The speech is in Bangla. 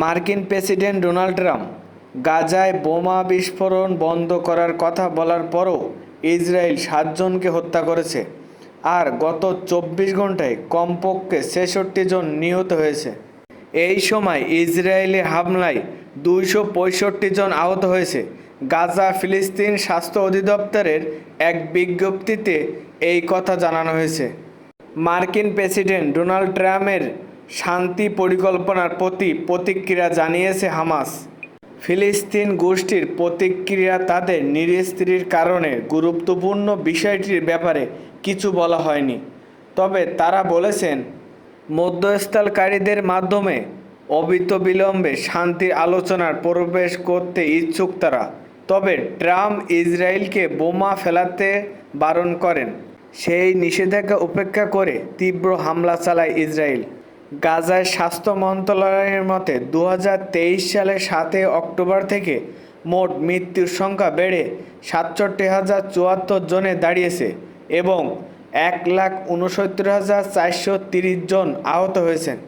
মার্কিন প্রেসিডেন্ট ডোনাল্ড ট্রাম্প গাজায় বোমা বিস্ফোরণ বন্ধ করার কথা বলার পরও ইসরায়েল সাতজনকে হত্যা করেছে। আর গত চব্বিশ ঘন্টায় কমপক্ষে ছেষট্টি জন নিহত হয়েছে। এই সময় ইসরায়েলি হামলায় দুইশো পঁয়ষট্টি জন আহত হয়েছে। গাজা ফিলিস্তিন স্বাস্থ্য অধিদপ্তরের এক বিজ্ঞপ্তিতে এই কথা জানানো হয়েছে। মার্কিন প্রেসিডেন্ট ডোনাল্ড ট্রাম্পের শান্তি পরিকল্পনার প্রতি প্রতিক্রিয়া জানিয়েছে হামাস। ফিলিস্তিন গোষ্ঠীর প্রতিক্রিয়া তাদের নিরস্ত্রীর কারণে গুরুত্বপূর্ণ বিষয়টির ব্যাপারে কিছু বলা হয়নি। তবে তারা বলেছেন, মধ্যস্থলকারীদের মাধ্যমে অবিত বিলম্বে শান্তির আলোচনার প্রবেশ করতে ইচ্ছুক তারা। তবে ট্রাম্প ইসরায়েলকে বোমা ফেলাতে বারণ করেন। সেই নিষেধাজ্ঞা উপেক্ষা করে তীব্র হামলা চালায় ইসরায়েল। গাজায় স্বাস্থ্য মন্ত্রণালয়ের মতে দু হাজার তেইশ সালের সাতই অক্টোবর থেকে মোট মৃত্যুর সংখ্যা বেড়ে সাতষট্টি হাজার চুয়াত্তর জনে দাঁড়িয়েছে এবং এক লাখ উনসত্তর হাজার চারশো তিরিশ জন আহত হয়েছেন।